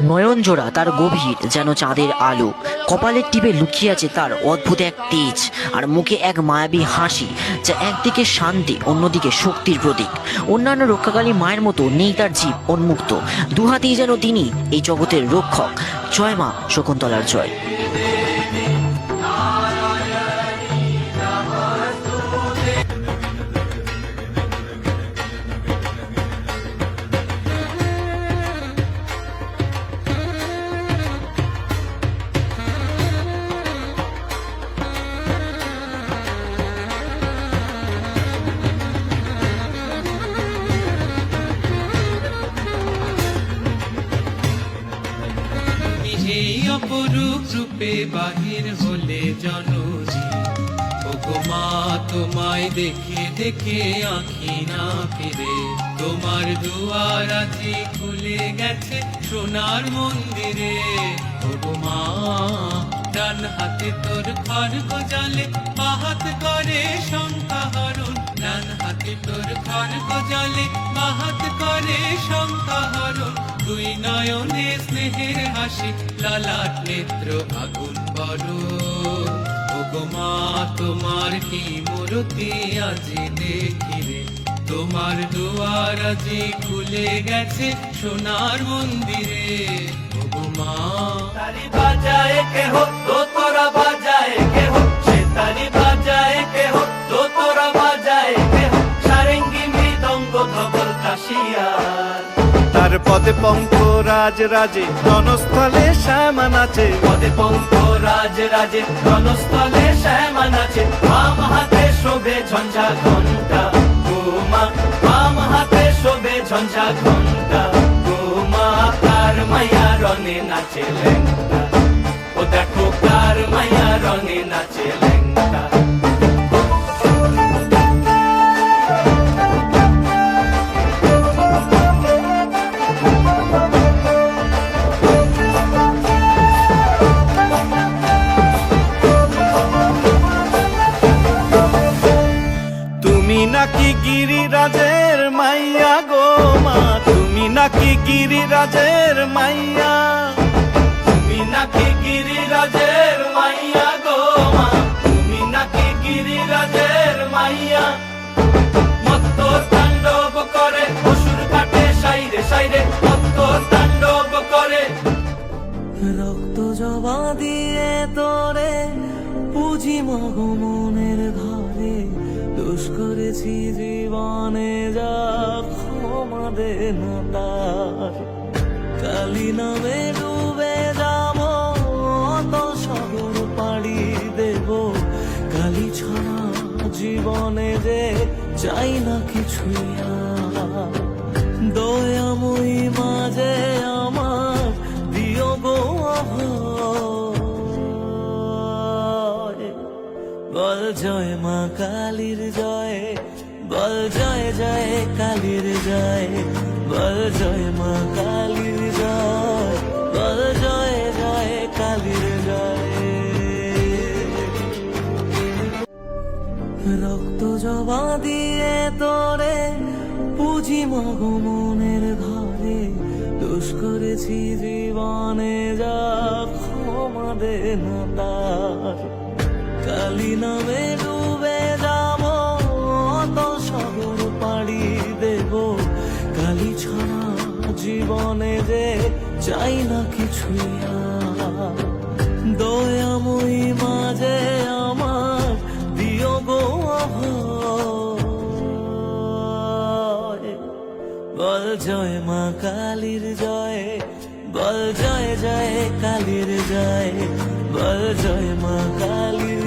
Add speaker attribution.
Speaker 1: নয়ন জোড়া তার গভীর যেন চাঁদের আলো। কপালের টিপে লুকিয়ে আছে তার অদ্ভুত এক তেজ আর মুখে এক মায়াবী হাসি যা একদিকে শান্তি, অন্যদিকে শক্তির প্রতীক। অন্যান্য রক্ষাকালী মায়ের মতো নেই তার জীব উন্মুক্ত। দুহাতেই যেন তিনি এই জগতের রক্ষক। জয় মা শকুন্তলার জয়।
Speaker 2: এই অপরূপ রূপে বাহির হলে জননী। মা, তোমায় দেখে দেখে আঁখি না ফিরে। তোমার দুয়ার আজি খুলে গেছে সোনার মন্দিরে। মা, ডান হাতে তোর খড়গ জালে বাহাত করে শঙ্কা হরণ। ডান হাতে তোর খড়গ জালে বাহাত করে শঙ্কা হরণ। দুই নয়নে স্নেহের হাসি, লালাট নেত্র, আগুন বড়। মা, তোমার কি মূর্তি আজি দেখিরে তোমার দুয়ার আজি খুলে গেছে সোনার মন্দিরে। মা।
Speaker 3: তালি বাজায় কে হো তো তোরা বাজায় কে হো সে তালি বাজায় কে
Speaker 4: পদে পঙ্ক রাজ রাজে, রণস্থলে শ্যামা নাচে
Speaker 3: পদে পঙ্ক রাজ রাজে, রণস্থলে শ্যামা নাচে বাম হাতে শোভে ঝঞ্ঝা ঘণ্টা গোমা বাম হাতে শোভে ঝঞ্ঝা ঘণ্টা গোমা কার মায়া রনে নাচে লেঙ্গা ও দেখো কার মায়া রনে নাচে লেঙ্গা
Speaker 4: নাকি গিরিরাজের মাইয়া গো মা? তুমি নাকি গিরিরাজের মাইয়া?
Speaker 3: তুমি নাকি গিরিরাজের মাইয়া গো মা? তুমি নাকি গিরিরাজের মাইয়া? মত্ত তাণ্ডব করে, অসুর কাটে, সাইরে সাইরে। মত্ত তাণ্ডব করে।
Speaker 5: রক্ত জবা দিয়ে তোরে পুঁজি মগো মনের ঘরে। দোষ করেছি জীবনে, যা ক্ষমা দে না তার। কালি নামে ডুবে যাব, অত সাগর পাড়ি দেব। কালি ছাড়া জীবনে যে চাই না কিছুই দয়াময়ী মাঝে জয় মা কালীর জয়, বল জয় জয় কালীর জয়, বল জয় মা কালীর জয়, বল জয় জয় কালীর জয়। রক্ত জবা দিয়ে তোরে, পুঁজি মগো মনের ঘরে, দোষ করেছি জীবনে যা ক্ষমা দে না তার। কালি নামে ডুবে যাব, অত সাগর পাড়ি দেব। কালি ছাড়া জীবনে যে চাই না কিছুই দয়াময়ী মাঝে আমার দিও গো বল জয় মা কালীর জয়, বল জয় জয় কালীর জয়, বল জয় মা কালীর